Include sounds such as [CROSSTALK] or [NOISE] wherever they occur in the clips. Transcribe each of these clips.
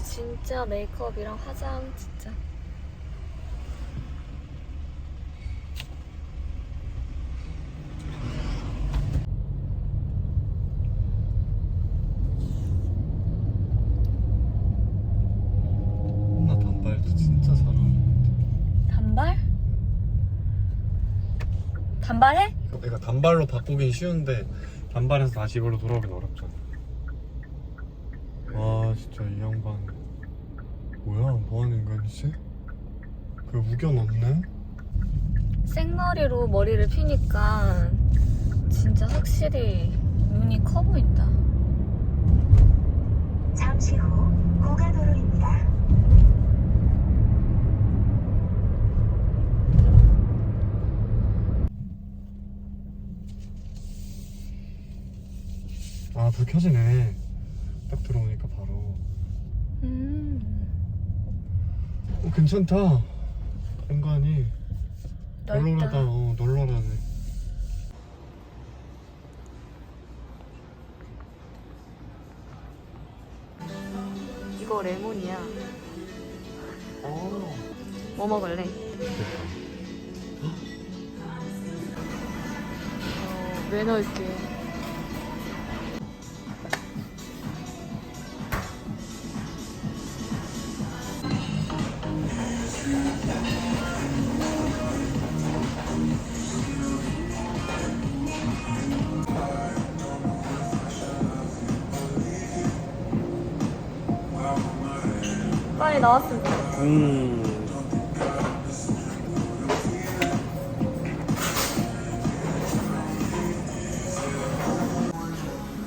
오늘 진짜 메이크업이랑 화장 진짜 나 단발도 진짜 잘하는 단발? 단발해? 것 같아. 내가 단발로 바꾸긴 쉬운데 단발에서 다시 이걸로 돌아오긴 어렵잖아. 와 진짜 이 양반 뭐야 뭐하는 인간이지? 그 없네? 생머리로 머리를 피니까 진짜 확실히 눈이 커 보인다. 잠시 후 고가도로입니다. 아 불 켜지네. 딱 들어오니까 바로. 음, 어, 괜찮다. 공간이 널널하다. 넓다. 어, 널널하네. 이거 레몬이야. 어. 뭐 먹을래? 어, 왜 넣을게? 나왔으면 좋겠어. 음.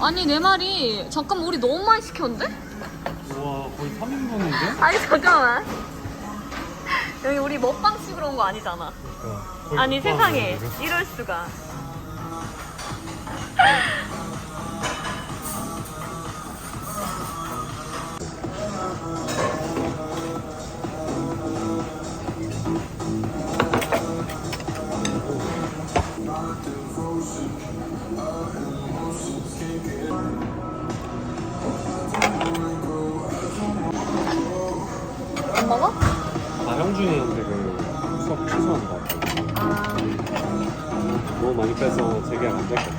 아니 내 말이 잠깐만 우리 너무 많이 시켰는데? 우와 거의 3인분인데? [LAUGHS] 아니 잠깐만 여기 우리 먹방 찍으러 온거 아니잖아 아니 세상에 이럴 수가 [LAUGHS] 너무 많이 빼서 재계약 안될 것 같아.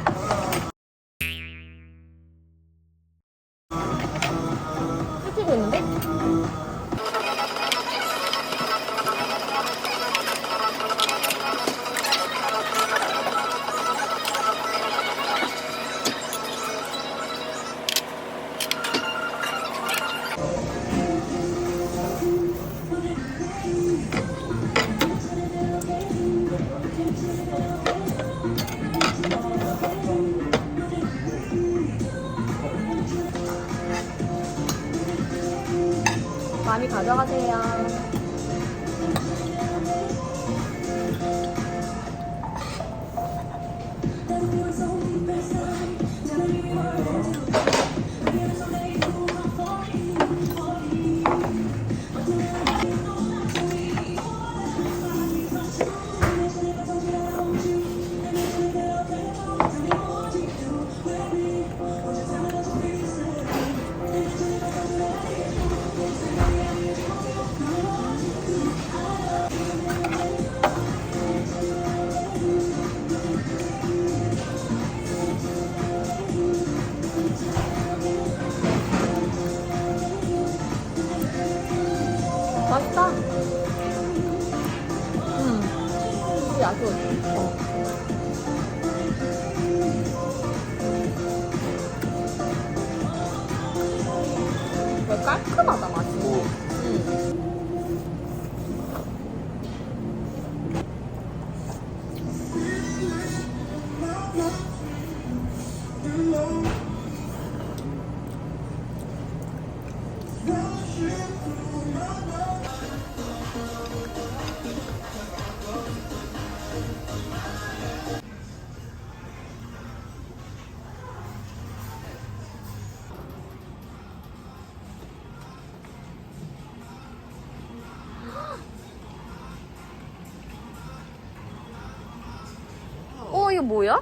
뭐야?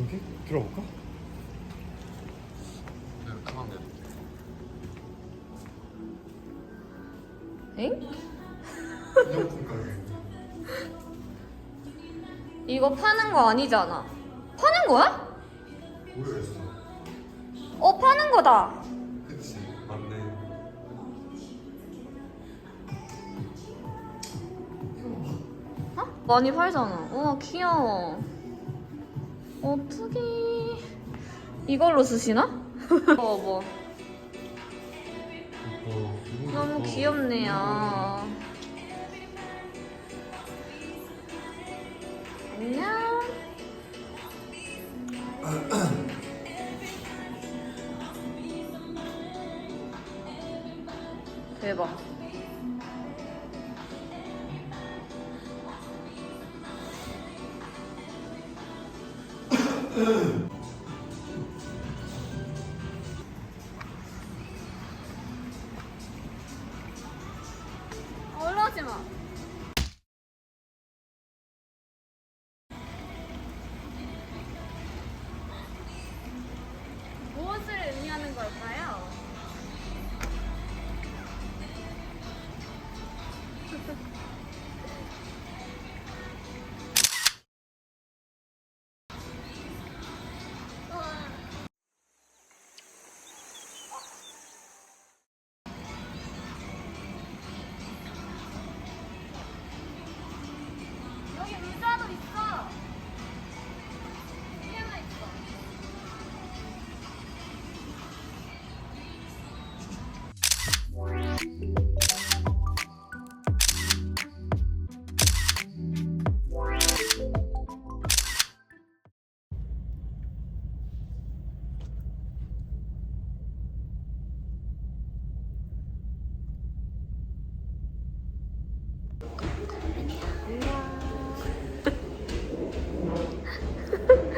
여기? 들어볼까? 네, 엥? 이거 파는 거 아니잖아. 파는 거야? 모르겠어 어, 파는 거다. 그치 맞네 어? 많이 팔잖아. 우와, 귀여워. 어떡해. 이걸로 쓰시나? 어, [LAUGHS] 뭐. 너무. 귀엽네요. 안녕. [CLEARS THROAT] 대박. 올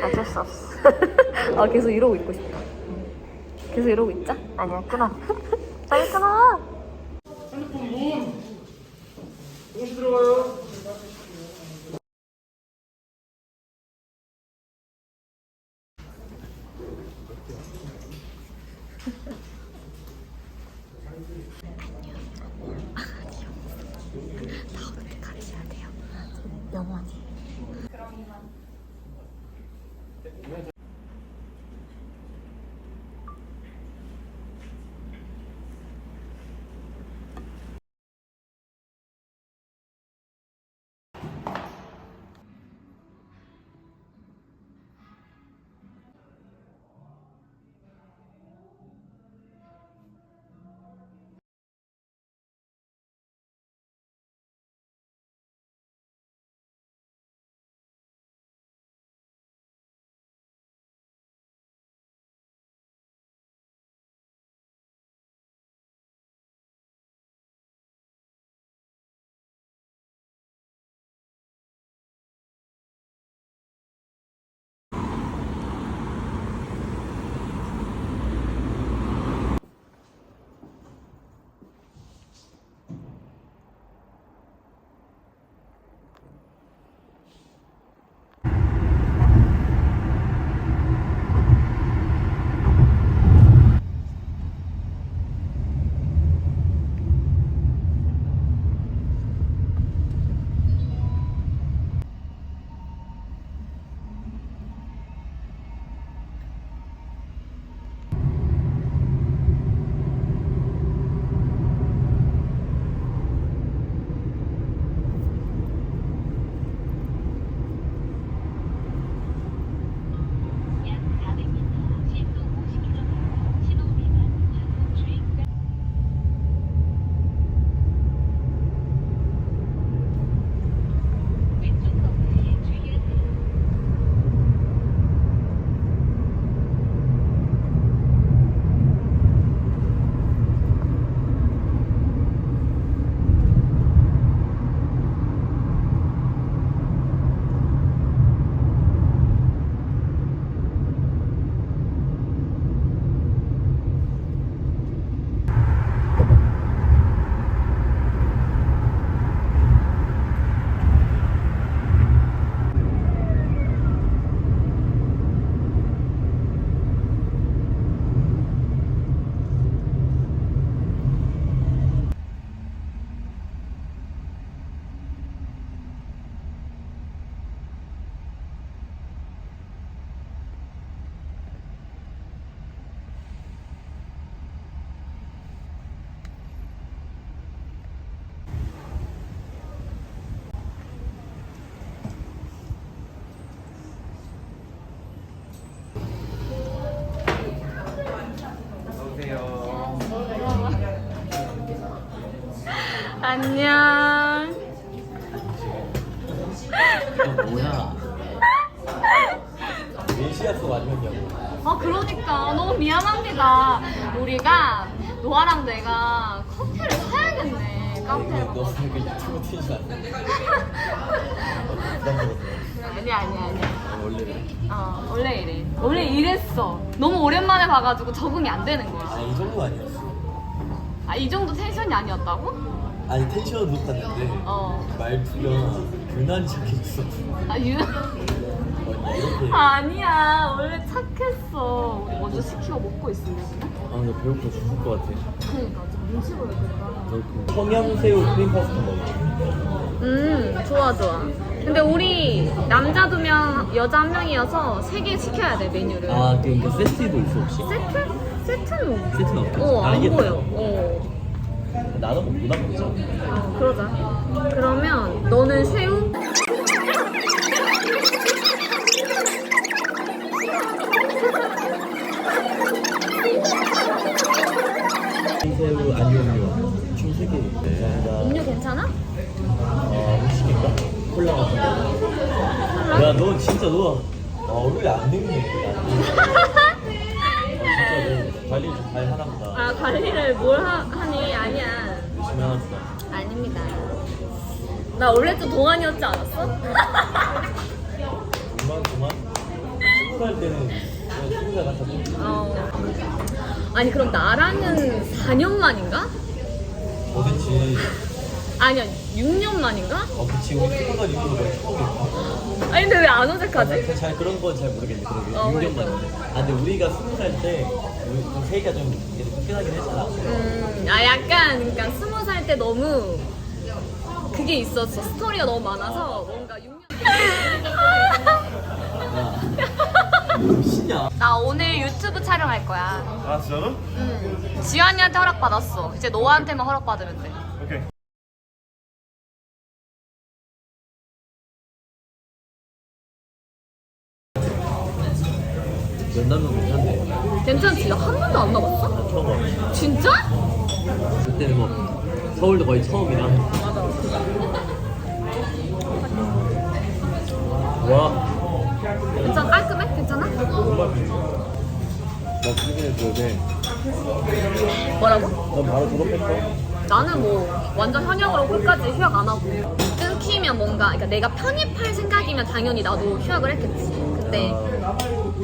어쩔 수 없어. 아 계속 이러고 있고 싶다. 계속 이러고 있자? 아니야 끊어. [LAUGHS] 빨리 끊어. 안녕. 뭐야? 메시아스 아니었냐고. 아 그러니까 너무 미안합니다. 우리가 노아랑 내가 커피를 사야겠네. 너. 그 유튜브 튀지 않냐? 아니 아니 아니. 원래 그래. 어 원래 이래. 원래 이랬어. 너무 오랜만에 봐가지고 적응이 안 되는 거야. 아 이 정도 아니었어. 아 이 정도 텐션이 아니었다고? 아니 텐션은 높았는데 어. 말투가 유난히 착했어. 아 유. 어, 이렇게. 아니야 원래 착했어. 우리 먼저 시키고 먹고 있으면. 아나 배고파 죽을 것 같아. 그러니까 좀 눈치 보여야겠다. 그 청양새우 크림 파스타 먹어. 음 좋아 좋아 근데 우리 남자 두 명 여자 한 명이어서 세 개 시켜야 돼 메뉴를 아 그러니까 세트도 있어 혹시? 세트? 세트는 없- 세트는 없겠지? 어, 안 알겠다. 보여 어. 나눠 먹 무나 먹자. 어 그러자 그러면 너는 새우? 새우 아니오요. 총세 개. 감사합니다. 음료 괜찮아? 어, 시킬까? 콜라 같은 거. 야, 너 진짜 너 아, 얼굴이 안 늙네. 진짜 너 관리 좀잘 하나 보다. 아 관리를 뭘 하, 하니 아니야 보다. 아닙니다 나 원래 좀 동안이었지 않았어? [LAUGHS] 그만. 스무 살 때는 그냥 스무 살 같았지. 어. 아니 그럼 나랑은 4년 만인가? 어, 그치. 아니야 6년 만인가? 어, 그치. 우리 특허가 이후로 거의 처음이었어. 아니 근데 왜 안 어색하지? 잘 그런 건 잘 모르겠네. 그러게. 어, 6년 그러니까. 만인데. 아, 근데 우리가 스무 살 때, 우리 좀 세이가 좀 쫓겨나긴 했잖아. 음, 아 약간 그러니까 스무 살 때 너무 그게 있었어 스토리가 너무 많아서 뭔가 6년 야. 신냐? 나 오늘 유튜브 촬영할 거야 아 진짜로? 음, 지환이한테 허락 받았어 이제 노아한테만 허락 받으면 돼 오케이 괜찮지? 나한 번도 안 나갔어? 처음 와. 진짜? 그때는 뭐 서울도 거의 처음이라. 맞아 와. 괜찮아? 깔끔해? 괜찮아? 나 최근에 그래. 뭐라고? 너 바로 졸업했어? 나는 뭐 완전 현역으로 끝까지 휴학 안 하고 끊기면 뭔가 그러니까 내가 편입할 생각이면 당연히 나도 휴학을 했겠지 그 때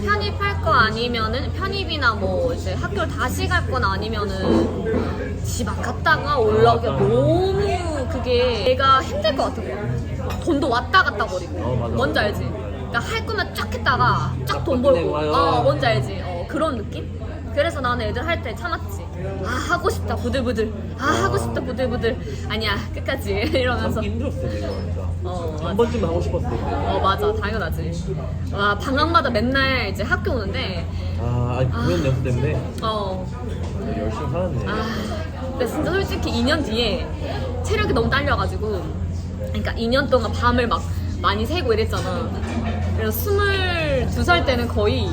편입할 거 아니면은 편입이나 뭐 이제 학교를 다시 갈 거나 아니면은 집안 갔다가 올라오기가 너무 그게 내가 힘들 것 같은 거야 돈도 왔다 갔다 거리고 어, 맞아. 뭔지 알지? 그러니까 할 거면 쫙 했다가 쫙돈 끝내고 벌고 와요. 어 뭔지 알지? 어 그런 느낌? 그래서 나는 애들 할 때 참았지 아 하고 싶다 부들부들 아 하고 싶다 부들부들 아니야 끝까지 [LAUGHS] 이러면서 참기 힘들었어 내가 진짜. 어, 한 번쯤은 하고 싶었을 텐데. 어 맞아 당연하지 와 방학마다 맨날 이제 학교 오는데 아, 아니 공연 연습 때문에 어 열심히 살았네. 아, 근데 진짜 솔직히 2년 뒤에 체력이 너무 딸려가지고 그러니까 2년 동안 밤을 막 많이 새고 이랬잖아 그래서 22살 때는 거의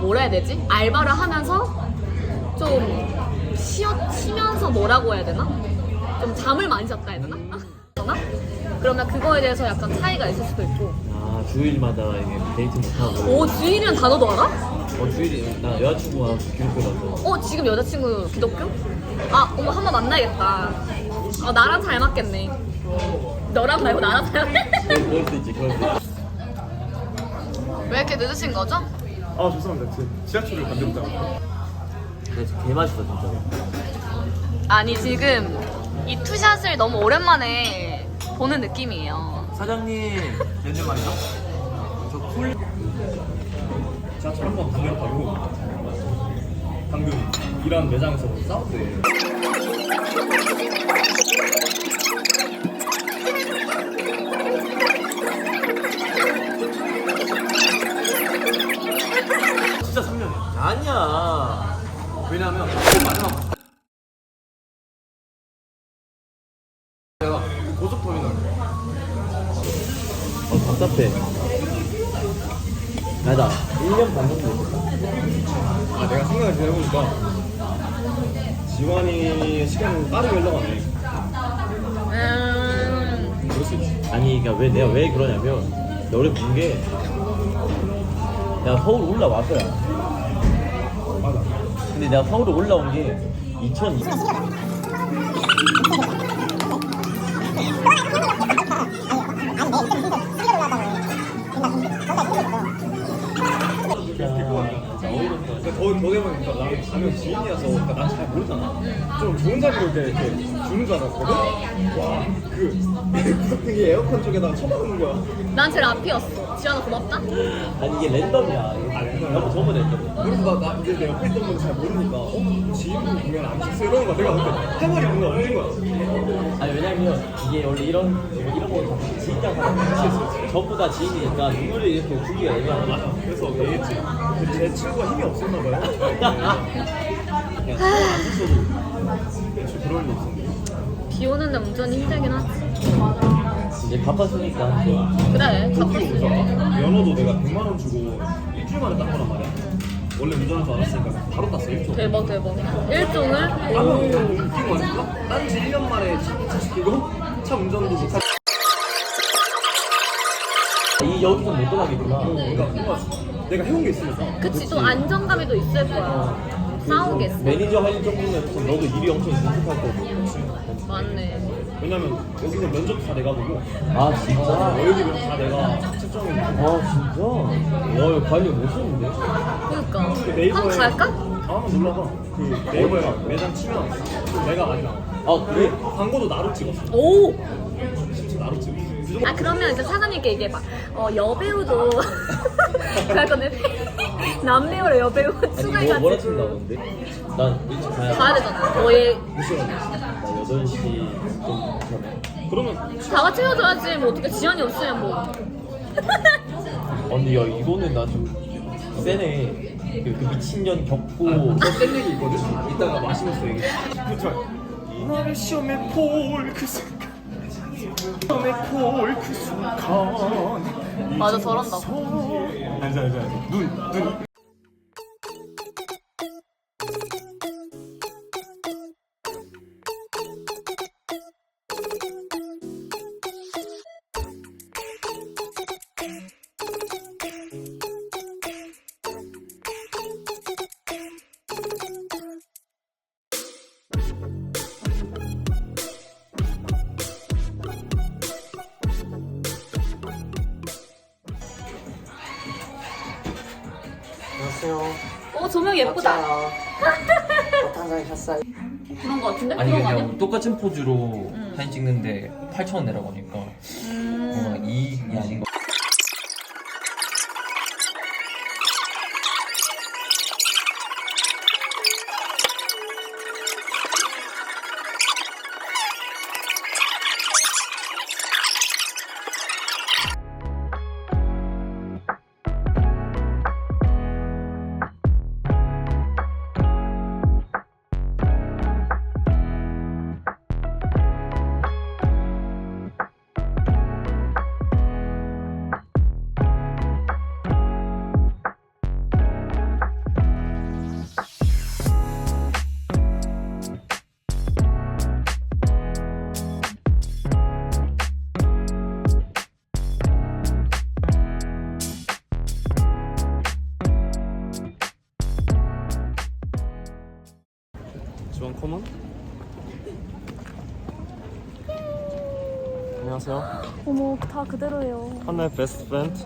뭐라 해야 되지? 알바를 하면서 좀 쉬어, 쉬면서 뭐라고 해야 되나? 좀 잠을 많이 잤다 해야 되나? 그러면 그거에 대해서 약간 차이가 있을 수도 있고 아 주일마다 이게 데이트 못 하고. 오 주일이란 단어도 알아? 어 주일이 나 여자친구가 기독교라서. 어 지금 여자친구 기독교? 아 어머 한번 만나야겠다 어 나랑 잘 맞겠네 너랑 말고 나랑 잘 맞겠네 그럴 그럴 수 있지 그럴 수 있지. 왜 이렇게 늦으신 거죠? 아 죄송합니다 지- 지하철을 반대로 따고 근데 개 맛있어 진짜. 아니 지금 이 투샷을 너무 오랜만에 보는 느낌이에요 사장님 몇 년 만이죠? 저 쿨 지하철 한번 반대로 타고 방금 일하는 매장에서 싸웠대 진짜 3년이야. 아니야. 왜냐면 마지막 내가 고속터미널 어, 답답해. 아니다. 1년 반 정도 됐어. 아 내가 생각을 좀 해보니까 지환이 시간 빠르게 흘러가네. 음, 그럴 수 있지. 아니 그러니까 왜 내가 왜 그러냐면 너를 본 게 내가 서울 올라와서야 맞아. 근데 내가 서울 올라온 게 2020. 근데 거기 거기 보니까 나는 가면 지인이라서 그러니까 난잘 모르잖아. 좀 좋은 자리로 이렇게, 주는 줄 알았거든. 와 그 구석탱이 [LAUGHS] 에어컨 쪽에다 쳐박는 거야. 난 제일 앞이었어. 지안아 고맙다. 아니 이게 랜덤이야. 너무 저번 랜덤. 그래서 나, 나 이제 내가 옆에 있던 분들 잘 모르니까 어? 지인분 보면 안 쳤어 이러는 거야. 내가 근데 해머리 뭔가 얹은 거야. 아니 왜냐면 이게 원래 이런 이런 거 지인장 사람 전부 다 지인이니까 누구를 이렇게 주기가 애매하고 맞아. 그래서 얘기했지. 제 친구가 힘이 없었나 봐요. [LAUGHS] 그냥 안 쳤어도 대충 그럴 일 있었는데. 비 오는데 운전이 힘들긴 하지. 이제 바빴으니까 그래. 오잖아. 연어도 내가 100만 원 주고 일주일 만에 딴 거란 말이야. 원래 운전할 줄 알았으니까 바로 땄어 일주일. 대박 대박. 일종을 너무 웃긴 거니까 딴지 1년 만에 차 교체시키고 차 운전도 못하고 이 여기서 못 떠나겠구나. 그러니까 뭔가 내가 해온 게 있으니까 그치 또 안정감이 또 있을 거야. 싸우겠어. 매니저 할 정도면 좀 너도 일이 엄청 능숙할 거고. 맞네. 왜냐면 여기서 면접 다 내가 보고 아 진짜? 어, 여기 면접 다 내가 채점해 아 진짜? 와 관리 멋있는데? 그러니까 네이버에 한번 갈까? 아 한번 놀러가 그 네이버에 매장 치면 내가 많이 나와 아 그래? 광고도 나로 찍었어 오. 진짜 나로 찍었어 아 그러면 이제 사장님께 얘기해봐. 어 여배우도 [LAUGHS] 그럴 거는 [LAUGHS] 남배우랑 여배우 아니 뭐 뭐라 추가해가지고 친다던데? 난 일찍 가야 가야 되잖아. 너의 몇시 8시 좀 전에 그러면 다 같이 헤어져야지. 뭐 어떻게 지연이 없으면 뭐. [LAUGHS] 아 근데 야 이거는 나 좀 세네. 그, 그 미친년 겪고 저센 얘기 있거든? 이따가 마시면서 얘기해. 그쵸? 나를 시험에 볼그 순간. 시험에 볼그 순간. 맞아 저런다. 알지 알지 알지 눈눈 맞아요. 어떤 샀어요? 그런 거 같은데? 아니 그런 거 그냥 아니야? 똑같은 포즈로 음. 사진 찍는데 8,000원 내라고 하니까 뭔가 음. 이익이 아닌 거 안녕하세요 어머 다 그대로예요. 한나의 베스트 프렌드